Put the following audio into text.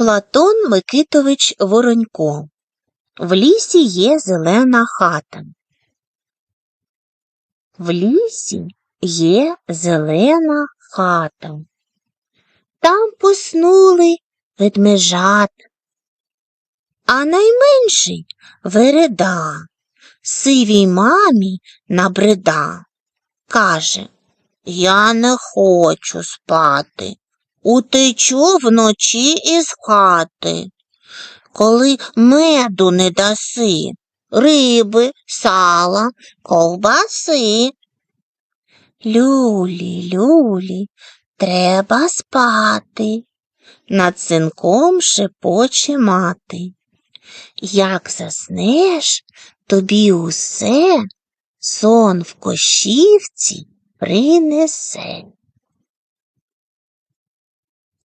Платон Микитович Воронько. В лісі є зелена хата. В лісі є зелена хата. Там поснули ведмежат, а найменший вереда, сивій мамі набрида. Каже, я не хочу спати, утечу вночі із хати. Коли меду не даси, риби, сала, ковбаси. Люлі, люлі, треба спати. Над синком шепоче мати. Як заснеш, тобі усе сон в кощівці принесе.